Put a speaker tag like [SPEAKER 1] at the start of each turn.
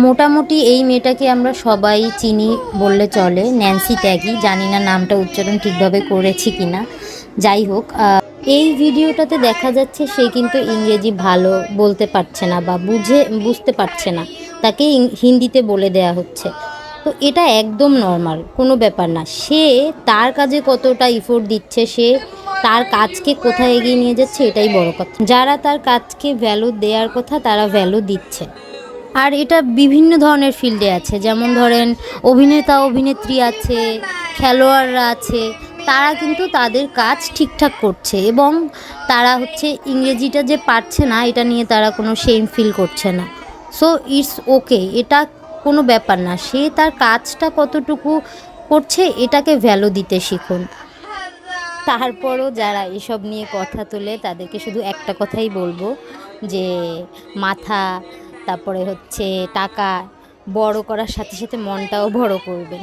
[SPEAKER 1] মোটামুটি এই মেয়েটাকে আমরা সবাই চিনি বললে চলে, ন্যান্সি ত্যাগি, জানি না নামটা উচ্চারণ ঠিকভাবে করেছি কি না যাই হোক এই ভিডিওটাতে দেখা যাচ্ছে সে কিন্তু ইংরেজি ভালো বলতে পারছে না বা বুঝে, বুঝতে পারছে না। তাকে হিন্দিতে বলে দেয়া হচ্ছে। তো এটা একদম নর্মাল, কোনো ব্যাপার না। সে তার কাজে কতটা ইফোর্ট দিচ্ছে, সে তার কাজকে কোথায় এগিয়ে নিয়ে যাচ্ছে, এটাই বড় কথা। যারা তার কাজকে ভ্যালু দেওয়ার কথা, তারা ভ্যালু দিচ্ছে। আর এটা বিভিন্ন ধরনের ফিল্ডে আছে। যেমন ধরেন অভিনেতা, অভিনেত্রী আছে, খেলোয়াড়রা আছে, তারা কিন্তু তাদের কাজ ঠিকঠাক করছে এবং তারা হচ্ছে ইংরেজিটা যে পারছে না, এটা নিয়ে তারা কোনো সেম ফিল করছে না। সো ইটস ওকে এটা কোনো ব্যাপার না। সে তার কাজটা কতটুকু করছে, এটাকে ভ্যালু দিতে শিখুন। তারপরও যারা এসব নিয়ে কথা তোলে, তাদেরকে শুধু একটা কথাই বলব, যে মাথা তারপরে হচ্ছে টাকা বড় করার সাথে সাথে মনটাও বড় করবেন।